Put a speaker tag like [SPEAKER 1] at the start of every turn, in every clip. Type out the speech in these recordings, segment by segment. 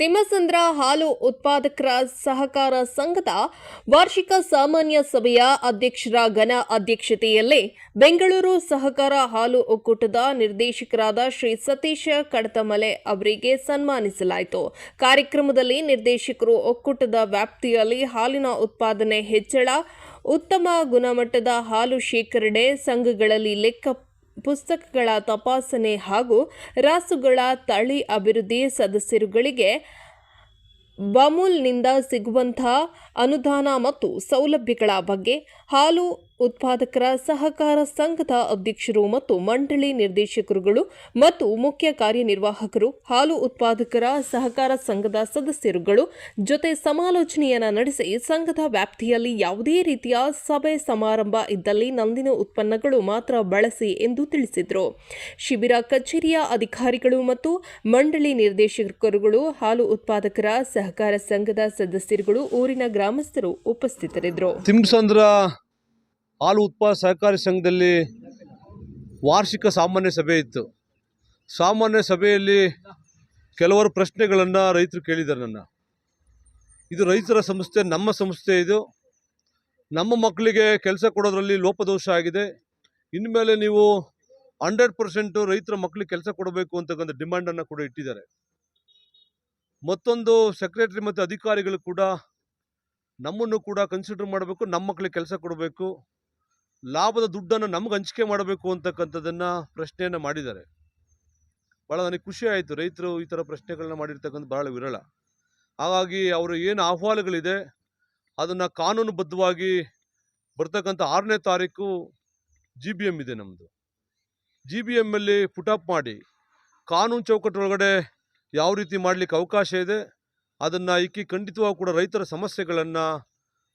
[SPEAKER 1] ತಿಮ್ಮಸಂದ್ರ ಹಾಲು ಉತ್ಪಾದಕರ ಸಹಕಾರ ಸಂಘದ ವಾರ್ಷಿಕ ಸಾಮಾನ್ಯ ಸಭೆಯ ಅಧ್ಯಕ್ಷರ ಘನ ಅಧ್ಯಕ್ಷತೆಯಲ್ಲಿ ಬೆಂಗಳೂರು ಸಹಕಾರ ಹಾಲು ಒಕ್ಕೂಟದ ನಿರ್ದೇಶಕರಾದ ಶ್ರೀ ಸತೀಶ ಕಡತಮಲೆ ಅವರಿಗೆ ಸನ್ಮಾನಿಸಲಾಯಿತು. ಕಾರ್ಯಕ್ರಮದಲ್ಲಿ ನಿರ್ದೇಶಕರು ಒಕ್ಕೂಟದ ವ್ಯಾಪ್ತಿಯಲ್ಲಿ ಹಾಲಿನ ಉತ್ಪಾದನೆ ಹೆಚ್ಚಳ, ಉತ್ತಮ ಗುಣಮಟ್ಟದ ಹಾಲು ಶೇಖರಣೆ, ಸಂಘಗಳಲ್ಲಿ ಲೆಕ್ಕ ಪುಸ್ತಕಗಳ ತಪಾಸಣೆ ಹಾಗೂ ರಾಸುಗಳ ತಳಿ ಅಭಿವೃದ್ಧಿ ಸದಸ್ಯರುಗಳಿಗೆ ಬಮೂಲ್ನಿಂದ ಸಿಗುವಂತಹ ಅನುದಾನ ಮತ್ತು ಸೌಲಭ್ಯಗಳ ಬಗ್ಗೆ ಹಾಲು ಉತ್ಪಾದಕರ ಸಹಕಾರ ಸಂಘದ ಅಧ್ಯಕ್ಷರು ಮತ್ತು ಮಂಡಳಿ ನಿರ್ದೇಶಕರುಗಳು ಮತ್ತು ಮುಖ್ಯ ಕಾರ್ಯನಿರ್ವಾಹಕರು, ಹಾಲು ಉತ್ಪಾದಕರ ಸಹಕಾರ ಸಂಘದ ಸದಸ್ಯರುಗಳು ಜೊತೆ ಸಮಾಲೋಚನೆಯನ್ನು ನಡೆಸಿ ಸಂಘದ ವ್ಯಾಪ್ತಿಯಲ್ಲಿ ಯಾವುದೇ ರೀತಿಯ ಸಭೆ ಸಮಾರಂಭ ಇದ್ದಲ್ಲಿ ನಂದಿನ ಉತ್ಪನ್ನಗಳು ಮಾತ್ರ ಬಳಸಿ ಎಂದು ತಿಳಿಸಿದರು. ಶಿಬಿರ, ಕಚೇರಿಯ ಅಧಿಕಾರಿಗಳು ಮತ್ತು ಮಂಡಳಿ ನಿರ್ದೇಶಕರುಗಳು ಹಾಲು ಉತ್ಪಾದಕರ ಸಹಕಾರ ಸಂಘದ ಸದಸ್ಯರುಗಳು ಊರಿನ ಗ್ರಾಮಸ್ಥರು ಉಪಸ್ಥಿತರಿದ್ದರು.
[SPEAKER 2] ತಿಮ್ಸಂದ್ರ ಹಾಲು ಉತ್ಪಾದ ಸಹಕಾರಿ ಸಂಘದಲ್ಲಿ ವಾರ್ಷಿಕ ಸಾಮಾನ್ಯ ಸಭೆ ಇತ್ತು. ಸಾಮಾನ್ಯ ಸಭೆಯಲ್ಲಿ ಕೆಲವರು ಪ್ರಶ್ನೆಗಳನ್ನು ರೈತರು ಕೇಳಿದ್ದಾರೆ ನನ್ನ. ಇದು ರೈತರ ಸಂಸ್ಥೆ, ನಮ್ಮ ಸಂಸ್ಥೆ ಇದು. ನಮ್ಮ ಮಕ್ಕಳಿಗೆ ಕೆಲಸ ಕೊಡೋದ್ರಲ್ಲಿ ಲೋಪದೋಷ ಆಗಿದೆ. ಇನ್ಮೇಲೆ ನೀವು ಹಂಡ್ರೆಡ್ ಪರ್ಸೆಂಟು ರೈತರ ಮಕ್ಕಳಿಗೆ ಕೆಲಸ ಕೊಡಬೇಕು ಅಂತಕ್ಕಂಥ ಡಿಮ್ಯಾಂಡನ್ನು ಕೂಡ ಇಟ್ಟಿದ್ದಾರೆ. ಮತ್ತೊಂದು ಸೆಕ್ರೆಟರಿ ಮತ್ತು ಅಧಿಕಾರಿಗಳು ಕೂಡ ನಮ್ಮನ್ನು ಕೂಡ ಕನ್ಸಿಡರ್ ಮಾಡಬೇಕು, ನಮ್ಮ ಮಕ್ಕಳಿಗೆ ಕೆಲಸ ಕೊಡಬೇಕು, ಲಾಭದ ದುಡ್ಡನ್ನು ನಮ್ಗೆ ಹಂಚಿಕೆ ಮಾಡಬೇಕು ಅಂತಕ್ಕಂಥದ್ದನ್ನು ಪ್ರಶ್ನೆಯನ್ನು ಮಾಡಿದ್ದಾರೆ. ಭಾಳ ನನಗೆ ಖುಷಿ ಆಯಿತು, ರೈತರು ಈ ಥರ ಪ್ರಶ್ನೆಗಳನ್ನ ಮಾಡಿರ್ತಕ್ಕಂಥ ಭಾಳ ವಿರಳ. ಹಾಗಾಗಿ ಅವರು ಏನು ಅಹವಾಲುಗಳಿದೆ, ಅದನ್ನು ಕಾನೂನುಬದ್ಧವಾಗಿ ಬರ್ತಕ್ಕಂಥ ಆರನೇ ತಾರೀಕು ಜಿ ಬಿ ಇದೆ ನಮ್ಮದು ಜಿ ಬಿ ಎಮ್ಮಲ್ಲಿ ಪುಟಪ್ ಮಾಡಿ, ಕಾನೂನು ಚೌಕಟ್ಟೊಳಗಡೆ ಯಾವ ರೀತಿ ಮಾಡಲಿಕ್ಕೆ ಅವಕಾಶ ಇದೆ, ಅದನ್ನು ಇಕ್ಕಿ ಖಂಡಿತವಾಗಿ ಕೂಡ ರೈತರ ಸಮಸ್ಯೆಗಳನ್ನು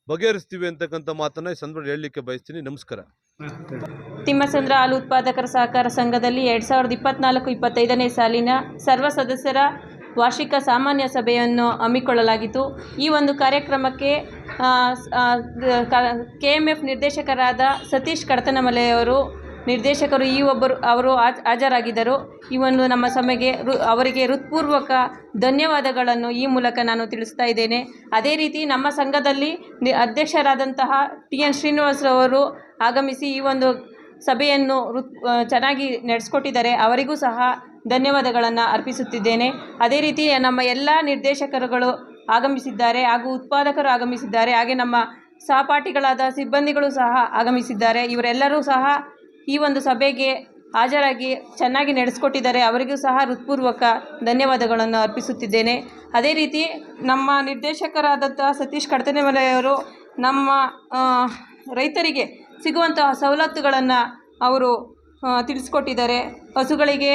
[SPEAKER 2] ಬಗೆಹರಿಸ್ತೀವಿ ಅಂತಕ್ಕಂಥ ಮಾತನ್ನು ಈ ಸಂದರ್ಭದಲ್ಲಿ ಹೇಳಲಿಕ್ಕೆ ಬಯಸ್ತೀನಿ. ನಮಸ್ಕಾರ.
[SPEAKER 3] ತಿಮ್ಮಸಂದ್ರ ಹಾಲು ಉತ್ಪಾದಕರ ಸಹಕಾರ ಸಂಘದಲ್ಲಿ ಎರಡು ಸಾವಿರದ ಇಪ್ಪತ್ನಾಲ್ಕು ಇಪ್ಪತ್ತೈದನೇ ಸಾಲಿನ ಸರ್ವ ಸದಸ್ಯರ ವಾರ್ಷಿಕ ಸಾಮಾನ್ಯ ಸಭೆಯನ್ನು ಹಮ್ಮಿಕೊಳ್ಳಲಾಗಿತ್ತು. ಈ ಒಂದು ಕಾರ್ಯಕ್ರಮಕ್ಕೆ ಕೆ, ಎಂ, ಎಫ್ ನಿರ್ದೇಶಕರಾದ ಸತೀಶ್ ಕಡತನಮಲೆಯವರು ನಿರ್ದೇಶಕರು ಈ ಒಬ್ಬರು, ಅವರು ಹಾಜ್, ಹಾಜರಾಗಿದ್ದರು. ಈ ಒಂದು ನಮ್ಮ ಸಭೆಗೆ ಅವರಿಗೆ ಹೃತ್ಪೂರ್ವಕ ಧನ್ಯವಾದಗಳನ್ನು ಈ ಮೂಲಕ ನಾನು ತಿಳಿಸ್ತಾ ಇದ್ದೇನೆ. ಅದೇ ರೀತಿ ನಮ್ಮ ಸಂಘದಲ್ಲಿ ಅಧ್ಯಕ್ಷರಾದಂತಹ ಟಿ ಎನ್ ಶ್ರೀನಿವಾಸರವರು ಆಗಮಿಸಿ ಈ ಒಂದು ಸಭೆಯನ್ನು ಚೆನ್ನಾಗಿ ನಡೆಸ್ಕೊಟ್ಟಿದ್ದಾರೆ. ಅವರಿಗೂ ಸಹ ಧನ್ಯವಾದಗಳನ್ನು ಅರ್ಪಿಸುತ್ತಿದ್ದೇನೆ. ಅದೇ ರೀತಿ ನಮ್ಮ ಎಲ್ಲ ನಿರ್ದೇಶಕರುಗಳು ಆಗಮಿಸಿದ್ದಾರೆ ಹಾಗೂ ಉತ್ಪಾದಕರು ಆಗಮಿಸಿದ್ದಾರೆ. ಹಾಗೆ ನಮ್ಮ ಸಹಪಾಠಿಗಳಾದ ಸಿಬ್ಬಂದಿಗಳು ಸಹ ಆಗಮಿಸಿದ್ದಾರೆ. ಇವರೆಲ್ಲರೂ ಸಹ ಈ ಒಂದು ಸಭೆಗೆ ಹಾಜರಾಗಿ ಚೆನ್ನಾಗಿ ನಡೆಸ್ಕೊಟ್ಟಿದ್ದಾರೆ. ಅವರಿಗೂ ಸಹ ಹೃತ್ಪೂರ್ವಕ ಧನ್ಯವಾದಗಳನ್ನು ಅರ್ಪಿಸುತ್ತಿದ್ದೇನೆ. ಅದೇ ರೀತಿ ನಮ್ಮ ನಿರ್ದೇಶಕರಾದಂತಹ ಸತೀಶ್ ಕಡತನೆಮಲೆಯವರು ನಮ್ಮ ರೈತರಿಗೆ ಸಿಗುವಂತಹ ಸವಲತ್ತುಗಳನ್ನು ಅವರು ತಿಳಿಸ್ಕೊಟ್ಟಿದ್ದಾರೆ. ಹಸುಗಳಿಗೆ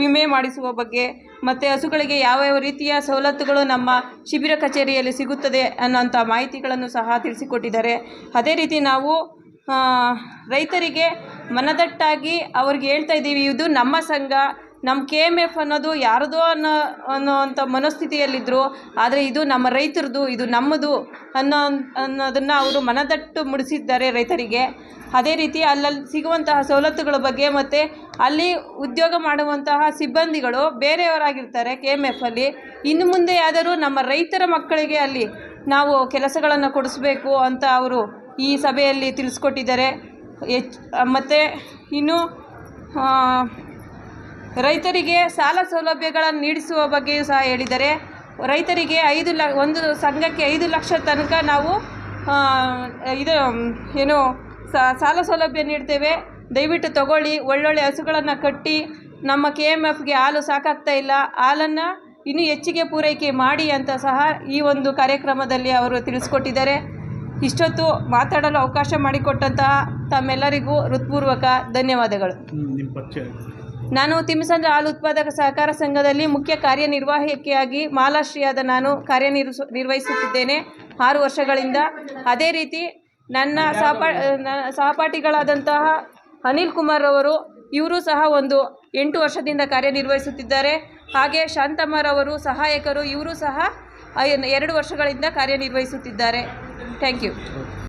[SPEAKER 3] ವಿಮೆ ಮಾಡಿಸುವ ಬಗ್ಗೆ, ಮತ್ತು ಹಸುಗಳಿಗೆ ಯಾವ ಯಾವ ರೀತಿಯ ಸವಲತ್ತುಗಳು ನಮ್ಮ ಶಿಬಿರ ಕಚೇರಿಯಲ್ಲಿ ಸಿಗುತ್ತದೆ ಅನ್ನೋಂಥ ಮಾಹಿತಿಗಳನ್ನು ಸಹ ತಿಳಿಸಿಕೊಟ್ಟಿದ್ದಾರೆ. ಅದೇ ರೀತಿ ನಾವು ರೈತರಿಗೆ ಮನದಟ್ಟಾಗಿ ಅವ್ರಿಗೆ ಹೇಳ್ತಾ ಇದ್ದೀವಿ, ಇದು ನಮ್ಮ ಸಂಘ ನಮ್ಮ ಕೆ ಎಂ ಎಫ್ ಅನ್ನೋದು ಯಾರದೋ ಅನ್ನೋ ಅನ್ನೋವಂಥ ಮನಸ್ಥಿತಿಯಲ್ಲಿದ್ದರು ಆದರೆ ಇದು ನಮ್ಮ ರೈತರದು, ಇದು ನಮ್ಮದು ಅನ್ನೋ, ಅನ್ನೋದನ್ನು ಅವರು ಮನದಟ್ಟು ಮುಡಿಸಿದ್ದಾರೆ ರೈತರಿಗೆ. ಅದೇ ರೀತಿ ಅಲ್ಲಲ್ಲಿ ಸಿಗುವಂತಹ ಸವಲತ್ತುಗಳ ಬಗ್ಗೆ ಮತ್ತು ಅಲ್ಲಿ ಉದ್ಯೋಗ ಮಾಡುವಂತಹ ಸಿಬ್ಬಂದಿಗಳು ಬೇರೆಯವರಾಗಿರ್ತಾರೆ ಕೆ ಎಂ ಅಲ್ಲಿ ಇನ್ನು ಮುಂದೆ ಯಾದರೂ ನಮ್ಮ ರೈತರ ಮಕ್ಕಳಿಗೆ ಅಲ್ಲಿ ನಾವು ಕೆಲಸಗಳನ್ನು ಕೊಡಿಸ್ಬೇಕು ಅಂತ ಅವರು ಈ ಸಭೆಯಲ್ಲಿ ತಿಳಿಸ್ಕೊಟ್ಟಿದ್ದಾರೆ. ಹೆಚ್ ಮತ್ತು ಇನ್ನು ರೈತರಿಗೆ ಸಾಲ ಸೌಲಭ್ಯಗಳನ್ನು ನೀಡಿಸುವ ಬಗ್ಗೆಯೂ ಸಹ ಹೇಳಿದ್ದಾರೆ ರೈತರಿಗೆ ಐದು ಲ, ಒಂದು ಸಂಘಕ್ಕೆ ಐದು ಲಕ್ಷ ತನಕ ನಾವು ಇದು, ಏನು ಸಾಲ ಸೌಲಭ್ಯ ನೀಡ್ತೇವೆ. ದಯವಿಟ್ಟು ತಗೊಳ್ಳಿ. ಒಳ್ಳೊಳ್ಳೆ ಹಸುಗಳನ್ನು ಕಟ್ಟಿ, ನಮ್ಮ ಕೆ ಎಂ ಎಫ್ಗೆ ಹಾಲು ಸಾಕಾಗ್ತಾ ಇಲ್ಲ. ಹಾಲನ್ನು ಇನ್ನೂ ಹೆಚ್ಚಿಗೆ ಪೂರೈಕೆ ಮಾಡಿ ಅಂತ ಸಹ ಈ ಒಂದು ಕಾರ್ಯಕ್ರಮದಲ್ಲಿ ಅವರು ತಿಳಿಸ್ಕೊಟ್ಟಿದ್ದಾರೆ. ಇಷ್ಟೊತ್ತು ಮಾತಾಡಲು ಅವಕಾಶ ಮಾಡಿಕೊಟ್ಟಂತಹ ತಮ್ಮೆಲ್ಲರಿಗೂ ಹೃತ್ಪೂರ್ವಕ ಧನ್ಯವಾದಗಳು. ನಾನು ತಿಮ್ಮಸಂದ್ರ ಹಾಲು ಉತ್ಪಾದಕ ಸಹಕಾರ ಸಂಘದಲ್ಲಿ ಮುಖ್ಯ ಕಾರ್ಯನಿರ್ವಾಹಕಿಯಾಗಿ ಮಾಲಾಶ್ರೀಯಾದ ನಾನು ಕಾರ್ಯನಿರ್ವ ನಿರ್ವಹಿಸುತ್ತಿದ್ದೇನೆ ಆರು ವರ್ಷಗಳಿಂದ. ಅದೇ ರೀತಿ ನನ್ನ ಸಹಪಾ ನನ್ನ ಸಹಪಾಠಿಗಳಾದಂತಹ ಅನಿಲ್ ಕುಮಾರ್ ಅವರು ಇವರು ಸಹ ಒಂದು ಎಂಟು ವರ್ಷದಿಂದ ಕಾರ್ಯನಿರ್ವಹಿಸುತ್ತಿದ್ದಾರೆ. ಹಾಗೆ ಶಾಂತಮ್ಮರವರು ಸಹಾಯಕರು ಇವರು ಸಹ ಎರಡು ವರ್ಷಗಳಿಂದ ಕಾರ್ಯನಿರ್ವಹಿಸುತ್ತಿದ್ದಾರೆ. Thank you